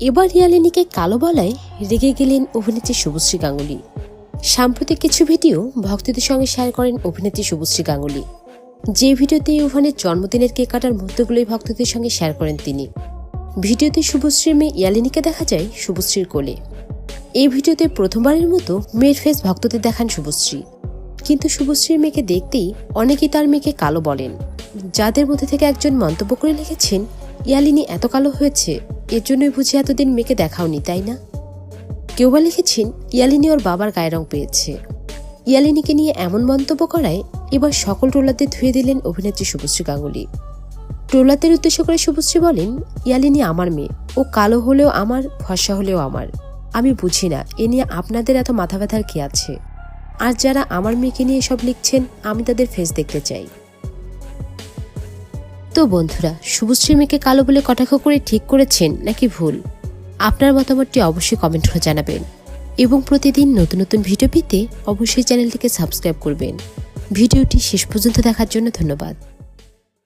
এবার রিয়ালিনীকে কালো বলায় রেগে গেলেন অভিনেত্রী শুভশ্রী গাঙ্গুলি। সাম্প্রতিক কিছু ভিডিও ভক্তদের সঙ্গে শেয়ার করেন অভিনেত্রী শুভশ্রী গাঙ্গুলি। যে ভিডিওতে ইউভানের জন্মদিনের কেক কাটার মুহূর্তগুলোই ভক্তদের সঙ্গে শেয়ার করেন তিনি। ভিডিওতে শুভশ্রীর মেয়ে ইয়ালিনীকে দেখা যায় শুভশ্রীর কোলে। এই ভিডিওতে প্রথমবারের মতো মেয়ের ফেস ভক্তদের দেখান শুভশ্রী। কিন্তু শুভশ্রীর মেয়েকে দেখতেই অনেকেই তার মেয়েকে কালো বলেন। যাদের মধ্যে থেকে একজন মন্তব্য করে লিখেছেন, ইয়ালিনী এত কালো হয়েছে। এর জন্যই বুঝি এতদিন মেয়েকে দেখাওনি, তাই না? কেউ বা লিখেছেন, ইয়ালিনী ওর বাবার গায়ে রং পেয়েছে। ইয়ালিনীকে নিয়ে এমন মন্তব্য করায় এবার সকল ট্রোলারদের ধুয়ে দিলেন অভিনেত্রী শুভশ্রী গাঙ্গুলি। ট্রোলারদের উদ্দেশ্য করে শুভশ্রী বলেন, ইয়ালিনী আমার মেয়ে। ও কালো হলেও আমার, ফর্সা হলেও আমার। আমি বুঝি না, এ নিয়ে আপনাদের এত মাথা ব্যথার কি আছে? আর যারা আমার মেয়েকে নিয়ে সব লিখছেন, আমি তাদের ফেস দেখতে চাই। তো বন্ধুরা শুভশ্রী মেয়েকে কালো বলে কটাক্ষ করে ঠিক করেছেন নাকি ভুল? আপনার মতামতটি অবশ্যই কমেন্ট করে জানাবেন। এবং প্রতিদিন নতুন নতুন ভিডিও পেতে অবশ্যই চ্যানেলটিকে সাবস্ক্রাইব করবেন। ভিডিওটি শেষ পর্যন্ত দেখার জন্য ধন্যবাদ।